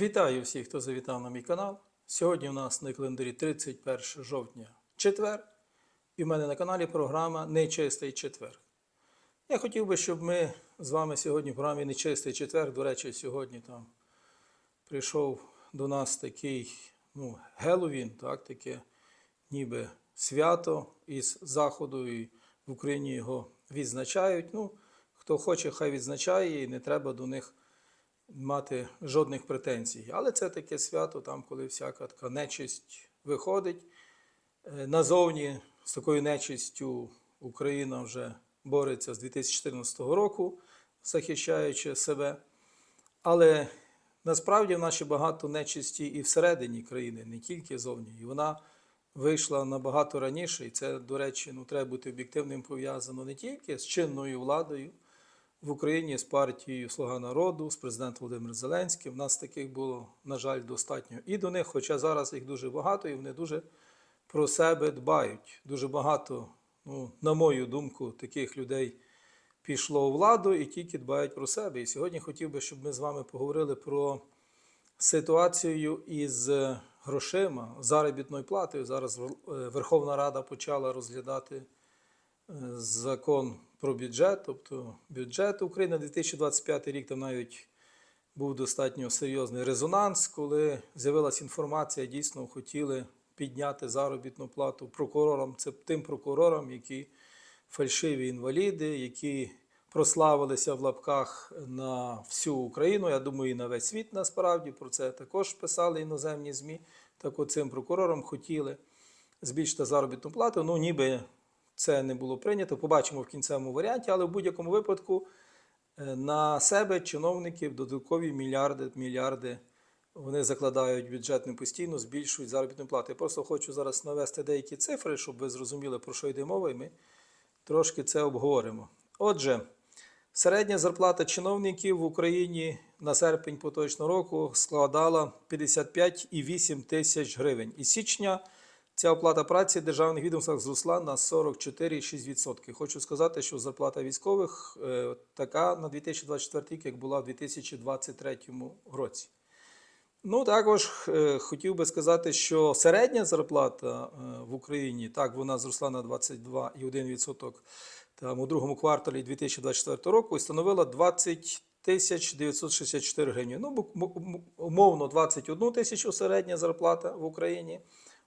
Вітаю всіх, хто завітав на мій канал. Сьогодні у нас на календарі 31 жовтня четвер, і в мене на каналі програма Нечистий четвер. Я хотів би, щоб ми з вами сьогодні в програмі Нечистий четвер, до речі, сьогодні там прийшов до нас такий ну, Геловін, так, таке ніби свято із Заходу, і в Україні його відзначають. Ну, хто хоче, хай відзначає, і не треба до них мати жодних претензій. Але це таке свято, там, коли всяка така нечисть виходить. Е, Назовні з такою нечистю Україна вже бореться з 2014 року, захищаючи себе. Але насправді в нас ще багато нечисті і всередині країни, не тільки зовні. І вона вийшла набагато раніше, і це, до речі, ну, треба бути об'єктивним пов'язано не тільки з чинною владою в Україні, з партією Слуга народу, з президентом Володимиром Зеленським. У нас таких було, на жаль, достатньо і до них, хоча зараз їх дуже багато, і вони дуже про себе дбають. Дуже багато, ну, на мою думку, таких людей пішло у владу і тільки дбають про себе. І сьогодні хотів би, щоб ми з вами поговорили про ситуацію із грошима, заробітною платою. Зараз е, Верховна Рада почала розглядати е, закон про бюджет, тобто бюджет України на 2025 рік там навіть був достатньо серйозний резонанс, коли з'явилася інформація, дійсно хотіли підняти заробітну плату прокурорам, це тим прокурорам, які фальшиві інваліди, які прославилися в лапках на всю Україну. Я думаю, і на весь світ насправді про це також писали іноземні ЗМІ. Так от цим прокурорам хотіли збільшити заробітну плату. Ну, ніби це не було прийнято. Побачимо в кінцевому варіанті, але в будь-якому випадку е, на себе чиновників додаткові мільярди, мільярди вони закладають в бюджет не постійно, збільшують заробітну плату. Я просто хочу зараз навести деякі цифри, щоб ви зрозуміли, про що йде мова, і ми трошки це обговоримо. Отже, середня зарплата чиновників в Україні на серпень поточного року складала 55,8 тисяч гривень. Із січня ця оплата праці в державних відомствах зросла на 44,6%. Хочу сказати, що зарплата військових е, така на 2024 рік, як була в 2023 році. Ну, також е, хотів би сказати, що середня зарплата е, в Україні, так, вона зросла на 22,1% там, у другому кварталі 2024 року і становила 20 тисяч 964 гривні. Ну, умовно 21 тисячу середня зарплата в Україні.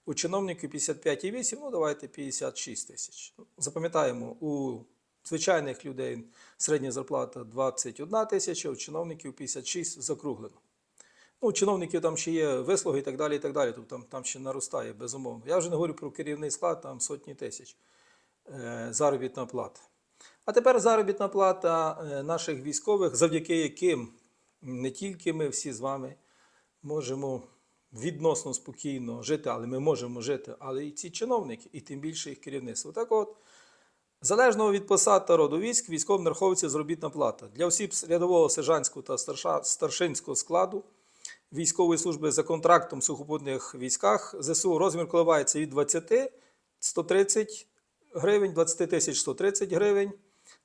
У чиновників 55,8, ну давайте 56 тисяч. Запам'ятаємо, у звичайних людей середня зарплата 21 тисяча, у чиновників 56 закруглено. Ну, у чиновників там ще є вислуги і так далі, і так далі. Тобто там, там ще наростає, безумовно. Я вже не говорю про керівний склад, там сотні тисяч е, заробітна плата. А тепер заробітна плата е, наших військових, завдяки яким не тільки ми всі з вами можемо відносно спокійно жити, але ми можемо жити, але і ці чиновники, і тим більше їх керівництво. Так от, Залежно від посад та роду військ, військовим нараховується заробітна плата. Для осіб рядового сержантського та старша- старшинського складу військової служби за контрактом в сухопутних військах ЗСУ розмір коливається від 20 130 гривень, 20 тисяч 130 гривень.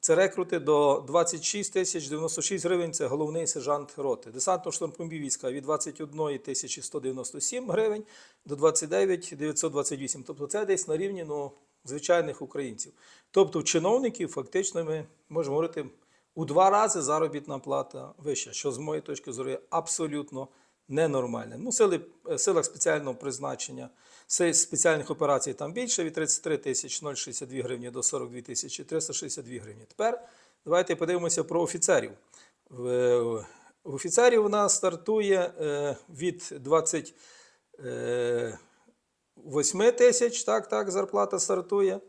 Це рекрути до 26 тисяч 96 гривень. Це головний сержант роти. Десантно-штурмові війська від 21 тисячі 197 гривень до 29 928. Тобто це десь на рівні ну, звичайних українців. Тобто чиновників фактично ми можемо говорити у два рази заробітна плата вища, що з моєї точки зору є абсолютно ненормальним. Ну, сили, е, силах спеціального призначення, спеціальних операцій там більше від 33 тисяч 062 гривні до 42 тисячі 362 гривні. Тепер давайте подивимося про офіцерів. В, е, офіцерів у нас стартує е, від 28 тисяч, так, так, зарплата стартує.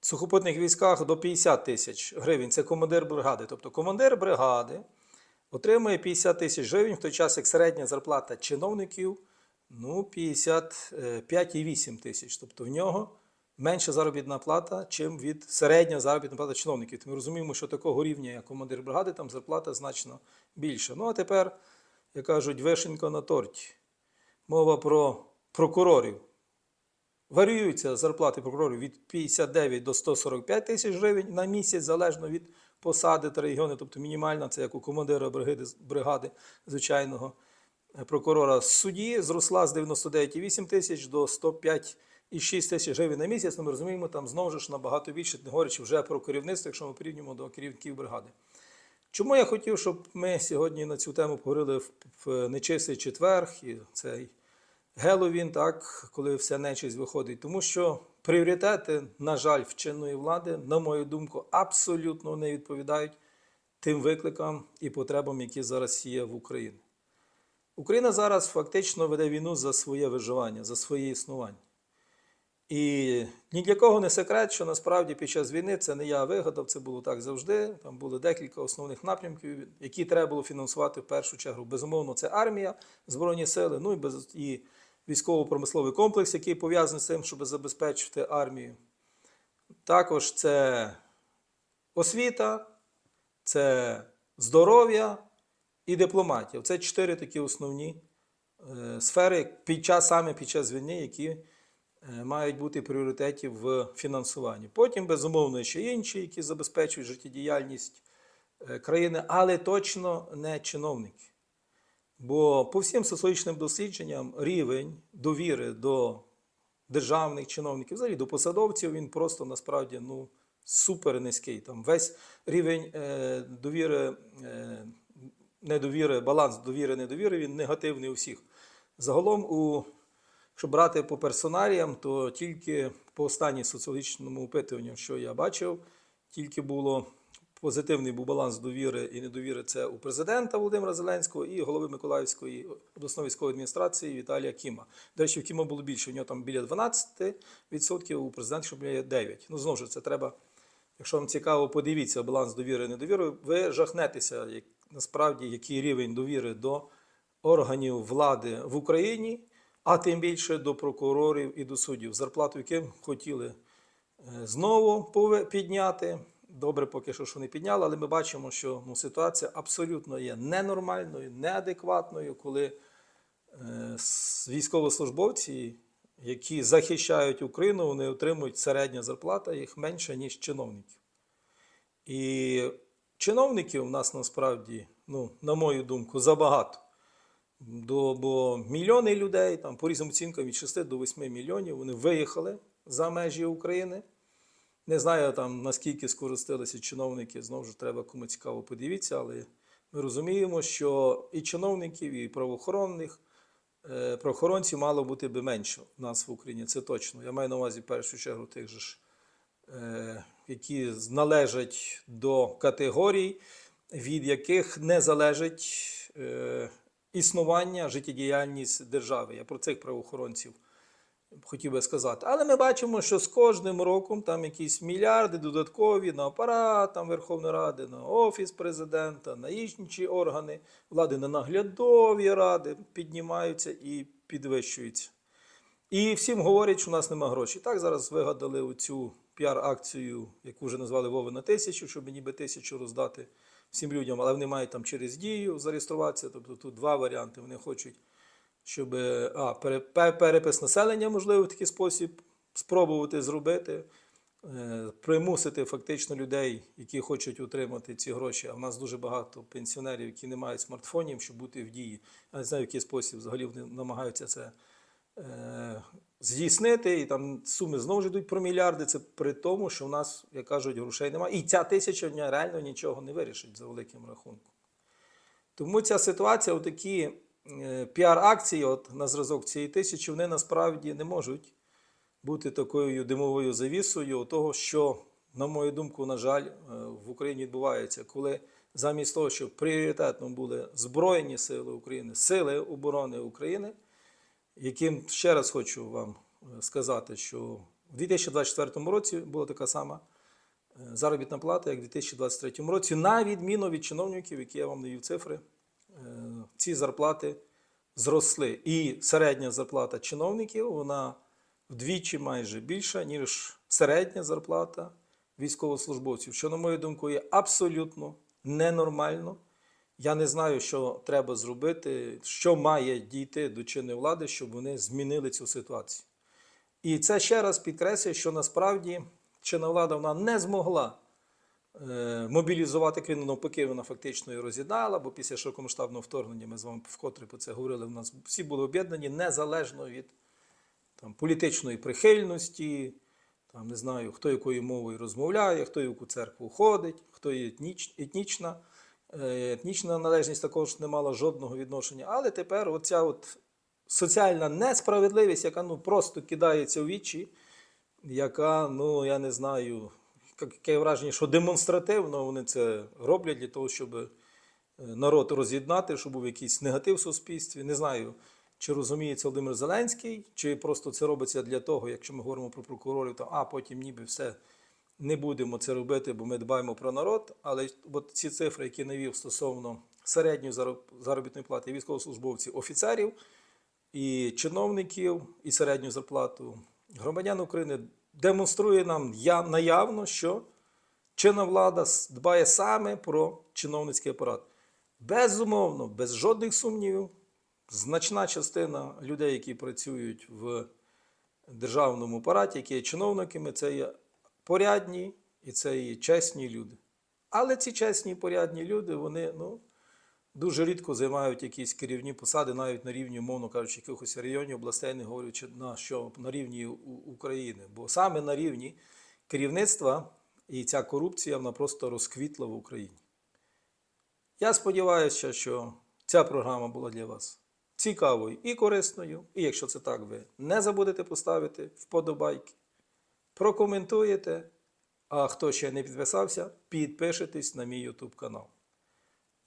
В сухопутних військах до 50 тисяч гривень. Це командир бригади. Тобто командир бригади отримує 50 тисяч гривень, в той час як середня зарплата чиновників ну, 55,8 тисяч. Тобто в нього менша заробітна плата, чим від середньої заробітної плати чиновників. Ми розуміємо, що такого рівня, як командир бригади, там зарплата значно більша. Ну а тепер, як кажуть, вишенька на торті. Мова про прокурорів. Варіюються зарплати прокурорів від 59 до 145 тисяч гривень на місяць, залежно від посади та регіону. Тобто мінімальна це як у командира бригади, бригади звичайного прокурора судді зросла з 99,8 тисяч до 105,6 тисяч гривень на місяць. Ну, ми розуміємо, там знову ж набагато більше, не говорячи вже про керівництво, якщо ми порівнюємо до керівників бригади. Чому я хотів, щоб ми сьогодні на цю тему поговорили в, в нечистий четверг і цей Геловін, так, коли вся нечисть виходить? Тому що пріоритети, на жаль, вченої влади, на мою думку, абсолютно не відповідають тим викликам і потребам, які зараз є в Україні. Україна зараз фактично веде війну за своє виживання, за своє існування. І ні для кого не секрет, що насправді під час війни це не я вигадав, це було так завжди. Там було декілька основних напрямків, які треба було фінансувати в першу чергу. Безумовно, це армія, збройні сили, ну і без і військово-промисловий комплекс, який пов'язаний з тим, щоб забезпечити армію. Також це освіта, це здоров'я і дипломатія. Це чотири такі основні е, сфери під час саме під час війни, які е, мають бути пріоритеті в фінансуванні. Потім, безумовно, ще інші, які забезпечують життєдіяльність е, країни, але точно не чиновники. Бо по всім соціологічним дослідженням рівень довіри до державних чиновників, взагалі до посадовців, він просто насправді ну, супер низький. Там весь рівень е, довіри, е, недовіри, баланс довіри, недовіри, він негативний у всіх. Загалом, у, якщо брати по персоналіям, то тільки по останній соціологічному опитуванню, що я бачив, тільки було позитивний був баланс довіри і недовіри це у президента Володимира Зеленського і голови Миколаївської обласної військової адміністрації Віталія Кіма. До речі, в Кіма було більше, у нього там біля 12%, у президента щоб біля 9%. Ну, знову ж це треба, якщо вам цікаво, подивіться баланс довіри і недовіри, ви жахнетеся, як, насправді, який рівень довіри до органів влади в Україні, а тим більше до прокурорів і до суддів, зарплату яким хотіли е, знову підняти. Добре, поки що, що не підняли, але ми бачимо, що ну, ситуація абсолютно є ненормальною, неадекватною, коли е, військовослужбовці, які захищають Україну, вони отримують середня зарплата їх менше, ніж чиновників. І чиновників у нас насправді, ну, на мою думку, забагато. До, бо мільйони людей, там, по різним оцінкам від 6 до 8 мільйонів, вони виїхали за межі України. Не знаю там наскільки скористалися чиновники, знову ж треба кому цікаво подивіться, але ми розуміємо, що і чиновників, і правоохоронних е, правоохоронців мало бути би менше у нас в Україні. Це точно. Я маю на увазі в першу чергу тих же ж, е, які належать до категорій, від яких не залежить е, існування, життєдіяльність держави. Я про цих правоохоронців хотів би сказати. Але ми бачимо, що з кожним роком там якісь мільярди додаткові на апарат там, Верховної Ради, на Офіс президента, на інші органи влади, на наглядові ради піднімаються і підвищуються. І всім говорять, що у нас нема грошей. Так, зараз вигадали оцю піар-акцію, яку вже назвали Вова на тисячу, щоб ніби тисячу роздати всім людям, але вони мають там через дію зареєструватися. Тобто тут два варіанти. Вони хочуть щоб а, перепис населення, можливо, в такий спосіб спробувати зробити, е, примусити фактично людей, які хочуть отримати ці гроші. А в нас дуже багато пенсіонерів, які не мають смартфонів, щоб бути в дії. Я не знаю, в який спосіб взагалі вони намагаються це е, здійснити. І там суми знову ж йдуть про мільярди. Це при тому, що в нас, як кажуть, грошей немає. І ця тисяча реально нічого не вирішить за великим рахунком. Тому ця ситуація, отакі е, піар-акції, от на зразок цієї тисячі, вони насправді не можуть бути такою димовою завісою того, що, на мою думку, на жаль, е, в Україні відбувається, коли замість того, щоб пріоритетно були Збройні сили України, сили оборони України, яким ще раз хочу вам е, сказати, що в 2024 році була така сама е, заробітна плата, як в 2023 році, на відміну від чиновників, які я вам даю цифри, е, ці зарплати зросли. І середня зарплата чиновників вона вдвічі майже більша, ніж середня зарплата військовослужбовців, що, на мою думку, є абсолютно ненормально. Я не знаю, що треба зробити, що має дійти до чинної влади, щоб вони змінили цю ситуацію. І це ще раз підкреслює, що насправді чинна влада вона не змогла мобілізувати країну, навпаки, вона фактично і роз'єднала, бо після широкомасштабного вторгнення ми з вами вкотре про це говорили. У нас всі були об'єднані незалежно від там, політичної прихильності, там, не знаю, хто якою мовою розмовляє, хто яку церкву ходить, хто є етніч, етнічна. Е, Етнічна належність також не мала жодного відношення. Але тепер оця от соціальна несправедливість, яка ну, просто кидається у вічі, яка, ну я не знаю, яке враження, що демонстративно вони це роблять для того, щоб е, народ роз'єднати, щоб був якийсь негатив в суспільстві. Не знаю, чи розуміє це Володимир Зеленський, чи просто це робиться для того, якщо ми говоримо про прокурорів, то а потім ніби все не будемо це робити, бо ми дбаємо про народ. Але от ці цифри, які навів стосовно середньої заробітної плати військовослужбовців, офіцерів і чиновників, і середню зарплату громадян України, демонструє нам наявно, що чинна влада дбає саме про чиновницький апарат. Безумовно, без жодних сумнівів, значна частина людей, які працюють в державному апараті, які є чиновниками, це є порядні і це є чесні люди. Але ці чесні і порядні люди, вони ну, дуже рідко займають якісь керівні посади, навіть на рівні, умовно кажучи, якихось районів, областей, не говорячи на що на рівні України. Бо саме на рівні керівництва і ця корупція вона просто розквітла в Україні. Я сподіваюся, що ця програма була для вас цікавою і корисною. І якщо це так, ви не забудете поставити вподобайки, прокоментуєте. А хто ще не підписався, підпишитесь на мій YouTube канал.